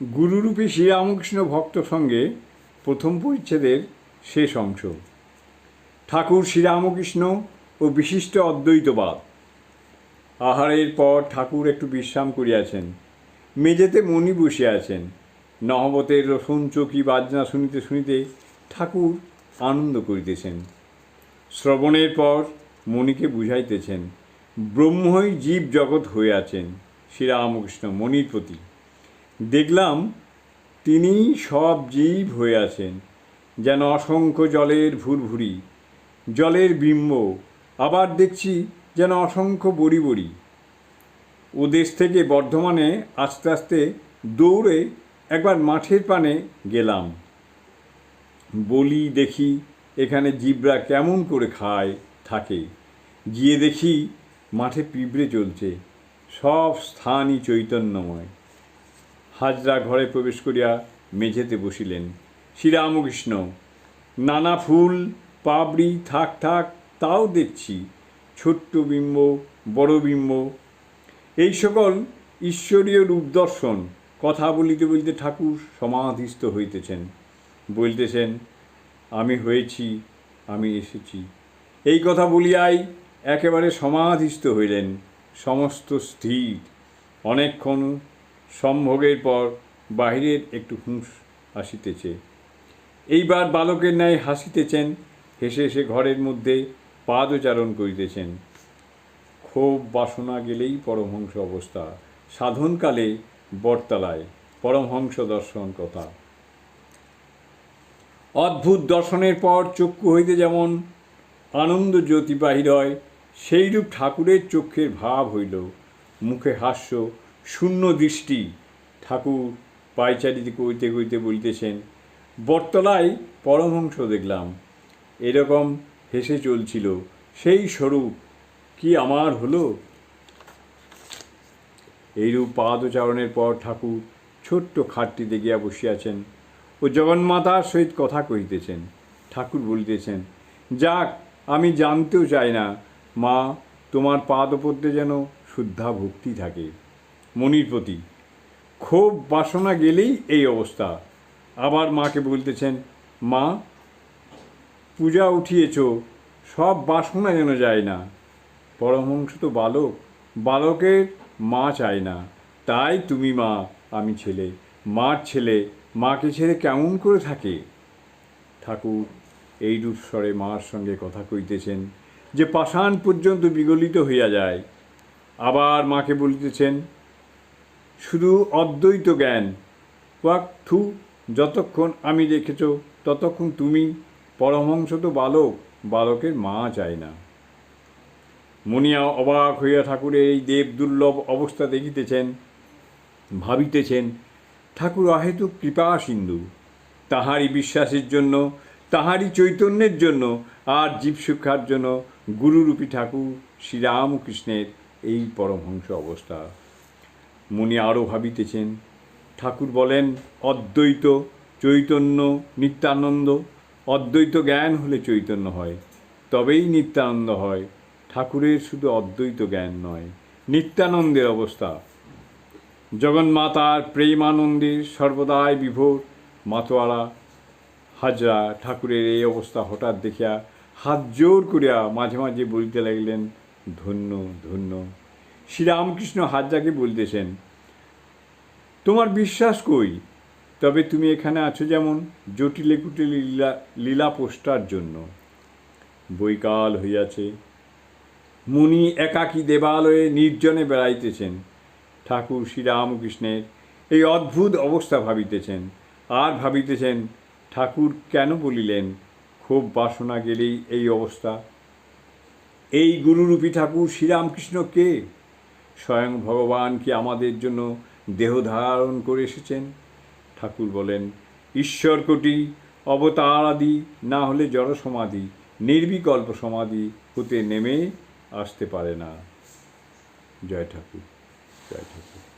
গুরুরূপী শ্রীরামকৃষ্ণ ভক্ত সঙ্গে প্রথম পরিচ্ছেদের শেষ অংশ। ঠাকুর শ্রীরামকৃষ্ণ ও বিশিষ্ট অদ্বৈতবাদ। আহারের পর ঠাকুর একটু বিশ্রাম করিয়াছেন। মেঝেতে মণি বসে আছেন। নহবতের রসুন চকি বাজনা শুনিতে শুনিতে ঠাকুর আনন্দ করিতেছেন। শ্রবণের পর মণিকে বুঝাইতেছেন, ব্রহ্মই জীব জগৎ হয়ে আছেন শ্রীরামকৃষ্ণ মণির প্রতি। দেখলাম তিনি সব জীব হয়ে আছেন, যেন অসংখ্য জলের ভুরভুরি, জলের বিম্ব, আবার দেখছি যেন অসংখ্য বড়ি বড়ি। ও দেশ থেকে বর্ধমানে আস্তে আস্তে দৌড়ে একবার মাঠের পানে গেলাম। বলি দেখি এখানে জীবরা কেমন করে খায়, থাকে। গিয়ে দেখি মাঠে পিঁপড়ে চলছে, সব স্থানই চৈতন্যময়। হাজরা ঘরে প্রবেশ করিয়া মেঝেতে বসিলেন। শ্রীরামকৃষ্ণ, নানা ফুল, পাবড়ি, থাক থাক, তাও দেখছি। ছোট্ট বিম্ব, বড় বিম্ব। এই সকল ঈশ্বরীয় রূপ দর্শন কথা বলিতে বলিতে ঠাকুর সমাধিস্থ হইতেছেন। বলতেছেন, আমি হয়েছি, আমি এসেছি। এই কথা বলিয়াই একেবারে সমাধিস্থ হইলেন সমস্ত স্থির। অনেকক্ষণ সম্ভোগের পর বাহিরের একটু হুঁশ আসিতেছে। এইবার বালকের ন্যায় হাসিতেছেন, হেসে হেসে ঘরের মধ্যে পাদচারণ করিতেছেন। ক্ষোভ বাসনা গেলেই পরমহংস অবস্থা। সাধনকালে বটতলায় পরমহংস দর্শন কথা। অদ্ভুত দর্শনের পর চক্ষু হইতে যেমন আনন্দ জ্যোতি বাহির হয়, সেইরূপ ঠাকুরের চক্ষের ভাব হইল। মুখে হাস্য শূন্য দৃষ্টি ঠাকুর পায়চারিতে কইতে কইতে বলিতেছেন, বটতলায় পরমহংস দেখলাম, এরকম হেসে চলছিল, সেই স্বরূপ কি আমার হলো? এইরূপ পাদচারণের পর ঠাকুর ছোট্ট খাটটিতে গিয়া বসিয়াছেন ও জগন্মাতার সহিত কথা কহিতেছেন। ঠাকুর বলিতেছেন, যাক, আমি জানতেও চাই না, মা, তোমার পাদপদ্মে যেন শুদ্ধা ভক্তি থাকে। মনির প্রতি। ক্ষোভ বাসনা গেলেই এই অবস্থা। আবার মাকে বলতেছেন, মা, পূজা উঠিয়েছ, সব বাসনা যেন যায় না। পরমহংস তো বালক, বালকের মা চায় না। তাই তুমি মা, আমি ছেলে। মার ছেলে, মাকে ছেড়ে কেমন করে থাকে? ঠাকুর এইরূপ স্বরে মার সঙ্গে কথা কইতেছেন, যে পাষাণ পর্যন্ত বিগলিত হইয়া যায়। আবার মাকে বলিতেছেন শুধু অদ্বৈত জ্ঞান। ওয়াক থু, যতক্ষণ আমি দেখেছ, ততক্ষণ তুমি পরমহংস তো বালক, বালকের মা চায় না। মনিয়া অবাক হইয়া ঠাকুরের এই দেব দুর্লভ অবস্থা দেখিতেছেন, ভাবিতেছেন, ঠাকুর অহেতুক কৃপা সিন্ধু। তাহারই বিশ্বাসের জন্য, তাহারই চৈতন্যের জন্য, আর জীবশিক্ষার জন্য গুরুরূপী ঠাকুর শ্রীরামকৃষ্ণের এই পরমহংস অবস্থা। মনি আরও ভাবিতেছেন। ঠাকুর বলেন, অদ্বৈত চৈতন্য নিত্যানন্দ, অদ্বৈত জ্ঞান হলে চৈতন্য হয়, তবেই নিত্যানন্দ হয়। ঠাকুরের শুধু অদ্বৈত জ্ঞান নয়, নিত্যানন্দের অবস্থা। জগন্মাতার প্রেমানন্দে সর্বদাই বিভোর। মাতোয়ারা, হাজরা, ঠাকুরের এই অবস্থা হঠাৎ দেখিয়া হাত জোর করিয়া মাঝে মাঝে বলিতে লাগিলেন, ধন্য ধন্য। শ্রীরামকৃষ্ণ হাজরাকে বলতেছেন, তোমার বিশ্বাস কই? তবে তুমি এখানে আছো যেমন জটিলে কুটিলে লীলা লীলা পোষ্টার জন্য। বৈকাল হইয়াছে। মুনি একাকী দেবালয়ে নির্জনে বেড়াইতেছেন। ঠাকুর শ্রীরামকৃষ্ণের এই অদ্ভুত অবস্থা ভাবিতেছেন। আর ভাবিতেছেন, ঠাকুর কেন বলিলেন? খুব বাসনা গেলেই এই অবস্থা। এই গুরুরূপী ঠাকুর শ্রীরামকৃষ্ণ কে? স্বয়ং ভগবান কি আমাদের জন্য দেহ ধারণ করে এসেছেন? ঠাকুর বলেন, ঈশ্বর কোটি অবতার আদি না হলে জড় সমাধি নির্বিকল্প সমাধি হতে নেমে আসতে পারে না। জয় ঠাকুর জয় ঠাকুর।